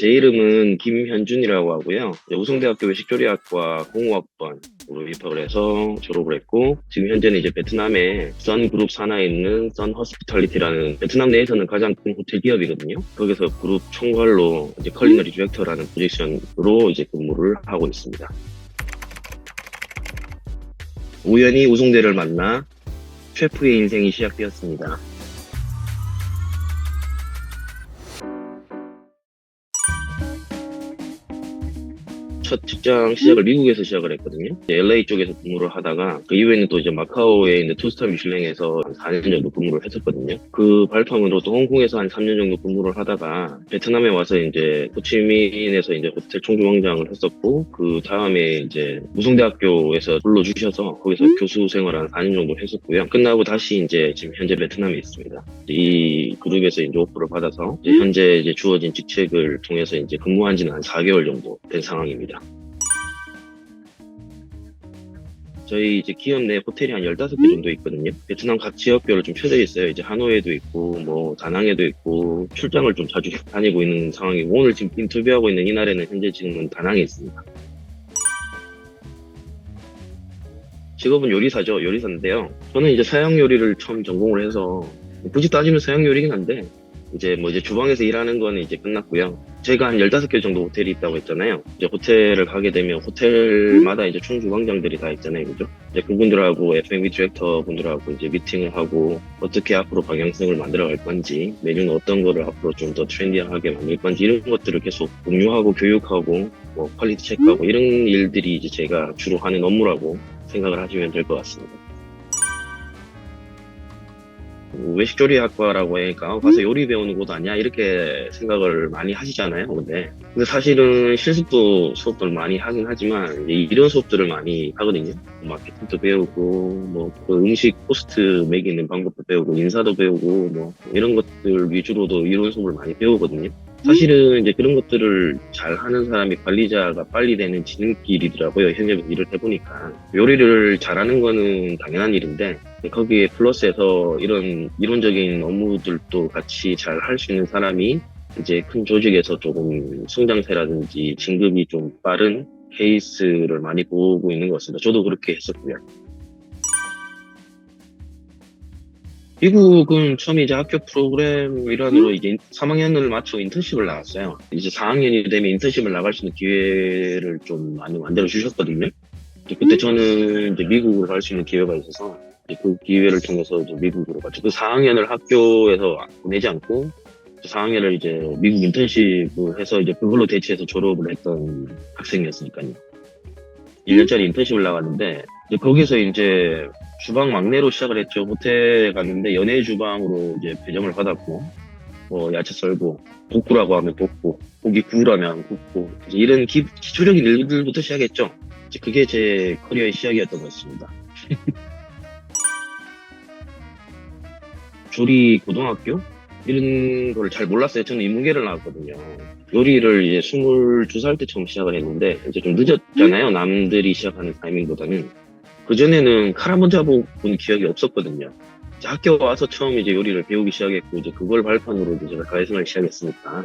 제 이름은 김현준이라고 하고요. 이제 우승대학교 외식조리학과 공호학번으로 입학을 해서 졸업을 했고 지금 현재는 이제 베트남의 선 그룹 산하에 있는 선 허스피탈리티라는 베트남 내에서는 가장 큰 호텔 기업이거든요. 거기서 그룹 총괄로 이제 컬리너리 디렉터라는 포지션으로 이제 근무를 하고 있습니다. 우연히 우승대를 만나 셰프의 인생이 시작되었습니다. 첫 직장 시작을 미국에서 시작을 했거든요. 이제 LA 쪽에서 근무를 하다가 그 이후에는 또 이제 마카오에 있는 투스타 미슐랭에서 한 4년 정도 근무를 했었거든요. 그 발판으로 또 홍콩에서 한 3년 정도 근무를 하다가 베트남에 와서 이제 호치민에서 이제 호텔 총주방장을 했었고 그 다음에 이제 무성대학교에서 불러주셔서 거기서 교수 생활 한 4년 정도 했었고요. 끝나고 다시 이제 지금 현재 베트남에 있습니다. 이 그룹에서 이제 오프를 받아서 이제 현재 이제 주어진 직책을 통해서 이제 근무한 지는 한 4개월 정도 된 상황입니다. 저희 이제 기업 내 호텔이 한 15개 정도 있거든요. 베트남 각 지역별로 좀 펴져 있어요. 이제 하노이에도 있고, 뭐, 다낭에도 있고, 출장을 좀 자주 다니고 있는 상황이고, 오늘 지금 인터뷰하고 있는 이날에는 현재 지금은 다낭에 있습니다. 직업은 요리사죠. 요리사인데요. 저는 이제 서양 요리를 처음 전공을 해서, 굳이 따지면 서양 요리긴 한데, 이제 뭐 이제 주방에서 일하는 거는 이제 끝났고요. 제가 한 15개 정도 호텔이 있다고 했잖아요. 이제 호텔을 가게 되면 호텔마다 이제 총주방장들이 다 있잖아요. 그죠? 이제 그분들하고 F&B 디렉터 분들하고 이제 미팅을 하고 어떻게 앞으로 방향성을 만들어 갈 건지 메뉴는 어떤 거를 앞으로 좀 더 트렌디하게 만들 건지 이런 것들을 계속 공유하고 교육하고 뭐 퀄리티 체크하고 이런 일들이 이제 제가 주로 하는 업무라고 생각을 하시면 될 것 같습니다. 외식조리학과라고 하니까 어, 가서 요리 배우는 곳 아니야? 이렇게 생각을 많이 하시잖아요 근데. 근데 사실은 실습도 수업들 많이 하긴 하지만 이런 수업들을 많이 하거든요. 마케팅도 배우고 뭐그 음식 포스트 매기는 방법도 배우고 인사도 배우고 뭐 이런 것들 위주로도 이론 수업을 많이 배우거든요. 사실은 이제 그런 것들을 잘 하는 사람이 관리자가 빨리 되는 지름길이더라고요. 현역에서 일을 해보니까. 요리를 잘하는 거는 당연한 일인데, 거기에 플러스해서 이런 이론적인 업무들도 같이 잘 할 수 있는 사람이 이제 큰 조직에서 조금 성장세라든지 진급이 좀 빠른 케이스를 많이 보고 있는 것 같습니다. 저도 그렇게 했었고요. 미국은 처음에 이제 학교 프로그램 일환으로 이제 3학년을 마치고 인턴십을 나갔어요. 이제 4학년이 되면 인턴십을 나갈 수 있는 기회를 좀 많이 만들어 주셨거든요. 그때 저는 이제 미국으로 갈 수 있는 기회가 있어서 그 기회를 통해서 이제 미국으로 갔죠. 그 4학년을 학교에서 보내지 않고 4학년을 이제 미국 인턴십을 해서 이제 그걸로 대체해서 졸업을 했던 학생이었으니까요. 1년짜리 인턴십을 나갔는데 이제 거기서 이제 주방 막내로 시작을 했죠. 호텔 갔는데 연예 주방으로 이제 배정을 받았고, 뭐 야채 썰고, 볶으라고 하면 볶고, 고기 구우라면 굽고, 이런 기, 기초적인 일들부터 시작했죠. 이제 그게 제 커리어의 시작이었던 것 같습니다. 조리 고등학교? 이런 걸 잘 몰랐어요. 저는 인문계를 나왔거든요. 요리를 이제 22살 때 처음 시작을 했는데, 이제 좀 늦었잖아요. 남들이 시작하는 타이밍보다는. 그전에는 칼 한번 잡아본 기억이 없었거든요. 학교 와서 처음 이제 요리를 배우기 시작했고, 이제 그걸 발판으로 이제 제가 가해생활을 시작했으니까.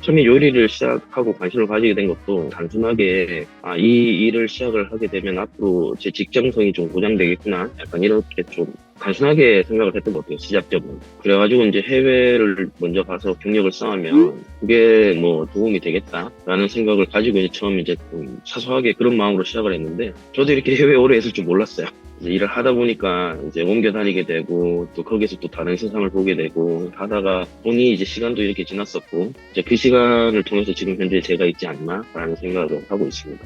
처음에 요리를 시작하고 관심을 가지게 된 것도 단순하게, 아, 이 일을 시작을 하게 되면 앞으로 제 직장성이 좀 보장되겠구나. 약간 이렇게 좀 단순하게 생각을 했던 것 같아요, 시작점은. 그래가지고 이제 해외를 먼저 가서 경력을 쌓으면 그게 뭐 도움이 되겠다라는 생각을 가지고 이제 처음 이제 좀 사소하게 그런 마음으로 시작을 했는데 저도 이렇게 해외 오래 있을 줄 몰랐어요. 이제 일을 하다 보니까 이제 옮겨 다니게 되고 또 거기서 또 다른 세상을 보게 되고 하다가 보니 이제 시간도 이렇게 지났었고 이제 그 시간을 통해서 지금 현재 제가 있지 않나라는 생각을 하고 있습니다.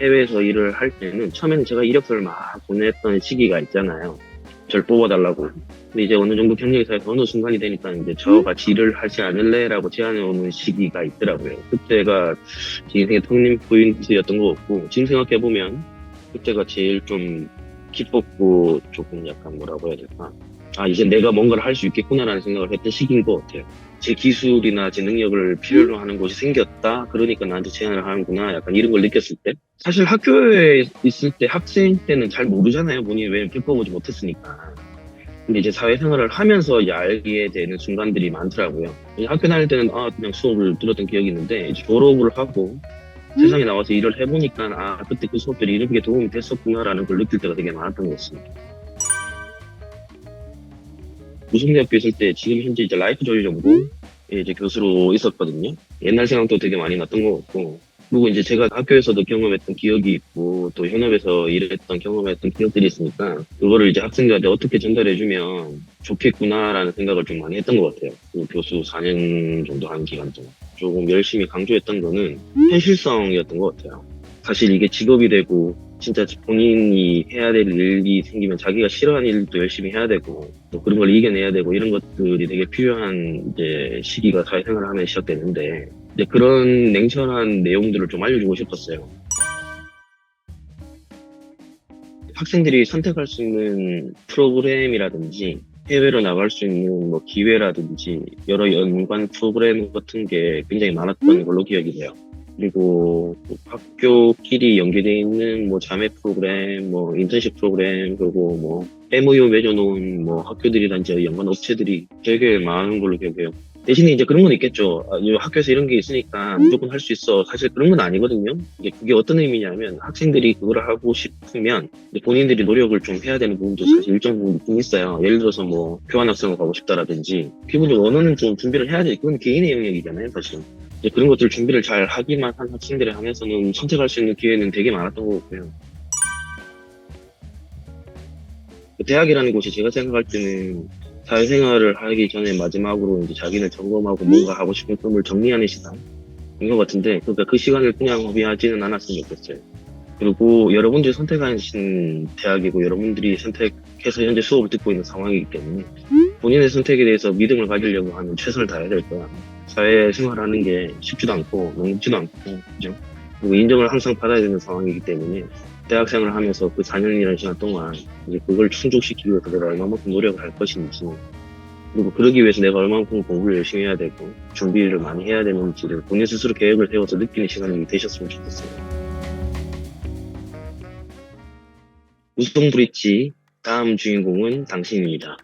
해외에서 일을 할 때는 처음에는 제가 이력서를 막 보냈던 시기가 있잖아요. 절 뽑아달라고. 근데 이제 어느 정도 경력이 쌓여서 어느 순간이 되니까 이제 저같이 일을 하지 않을래라고 제안해 오는 시기가 있더라고요. 그때가 제 인생의 턴닝 포인트였던 것 같고 지금 생각해 보면 그때가 제일 좀 기뻤고 조금 약간 뭐라고 해야 될까. 아, 이제 내가 뭔가를 할 수 있겠구나라는 생각을 했던 시기인 것 같아요. 제 기술이나 제 능력을 필요로 하는 곳이 생겼다. 그러니까 나한테 제안을 하는구나. 약간 이런 걸 느꼈을 때. 사실 학교에 있을 때 학생 때는 잘 모르잖아요. 본인이 왜 겪어보지 못했으니까. 근데 이제 사회생활을 하면서 이제 알게 되는 순간들이 많더라고요. 학교 다닐 때는 아 그냥 수업을 들었던 기억이 있는데 이제 졸업을 하고 세상에 나와서 일을 해보니까 아 그때 그 수업들이 이렇게 도움이 됐었구나라는 걸 느낄 때가 되게 많았던 것 같습니다. 무성대학교 있을 때 지금 현재 이제 라이프 조리 정보 이제 교수로 있었거든요. 옛날 생각도 되게 많이 났던 것 같고 그리고 이제 제가 학교에서도 경험했던 기억이 있고 또 현업에서 일했던 경험했던 기억들이 있으니까 그거를 이제 학생들한테 어떻게 전달해주면 좋겠구나라는 생각을 좀 많이 했던 것 같아요. 그 교수 4년 정도 한 기간 동안 조금 열심히 강조했던 거는 현실성이었던 것 같아요. 사실 이게 직업이 되고 진짜 본인이 해야 될 일이 생기면 자기가 싫어하는 일도 열심히 해야 되고 또 그런 걸 이겨내야 되고 이런 것들이 되게 필요한 이제 시기가 사회생활을 하면 시작되는데 이제 그런 냉철한 내용들을 좀 알려주고 싶었어요. 학생들이 선택할 수 있는 프로그램이라든지 해외로 나갈 수 있는 뭐 기회라든지 여러 연관 프로그램 같은 게 굉장히 많았던 걸로 기억이 돼요. 그리고 학교끼리 연계되어 있는 뭐 자매 프로그램, 뭐 인턴십 프로그램, 그리고 뭐 MOU 맺어놓은 뭐 학교들이나 이제 연관 업체들이 되게 많은 걸로 기억해요. 대신에 이제 그런 건 있겠죠. 아, 이 학교에서 이런 게 있으니까 무조건 할 수 있어. 사실 그런 건 아니거든요. 이게 그게 어떤 의미냐면 학생들이 그걸 하고 싶으면 본인들이 노력을 좀 해야 되는 부분도 사실 일정 부분 있어요. 예를 들어서 뭐 교환학생을 가고 싶다라든지 기본적으로 언어는 좀 준비를 해야 돼. 그건 개인의 영역이잖아요, 사실. 이제 그런 것들 준비를 잘 하기만 한 학생들에 한해서는 선택할 수 있는 기회는 되게 많았던 것 같고요. 그 대학이라는 곳이 제가 생각할 때는 사회생활을 하기 전에 마지막으로 이제 자기를 점검하고 뭔가 하고 싶은 꿈을 정리하는 시간인 것 같은데, 그러니까 그 시간을 그냥 허비하지는 않았으면 좋겠어요. 그리고 여러분들이 선택하신 대학이고 여러분들이 선택해서 현재 수업을 듣고 있는 상황이기 때문에 본인의 선택에 대해서 믿음을 가지려고 하면 최선을 다해야 될 거야. 사회 생활하는 게 쉽지도 않고 녹지도 않고 그죠? 그리고 인정을 항상 받아야 되는 상황이기 때문에 대학생활을 하면서 그 4년이라는 시간 동안 이제 그걸 충족시키기 위해서 내가 얼마만큼 노력을 할 것인지 그리고 그러기 위해서 내가 얼마만큼 공부를 열심히 해야 되고 준비를 많이 해야 되는지를 본인 스스로 계획을 세워서 느끼는 시간이 되셨으면 좋겠어요. 우성 브릿지 다음 주인공은 당신입니다.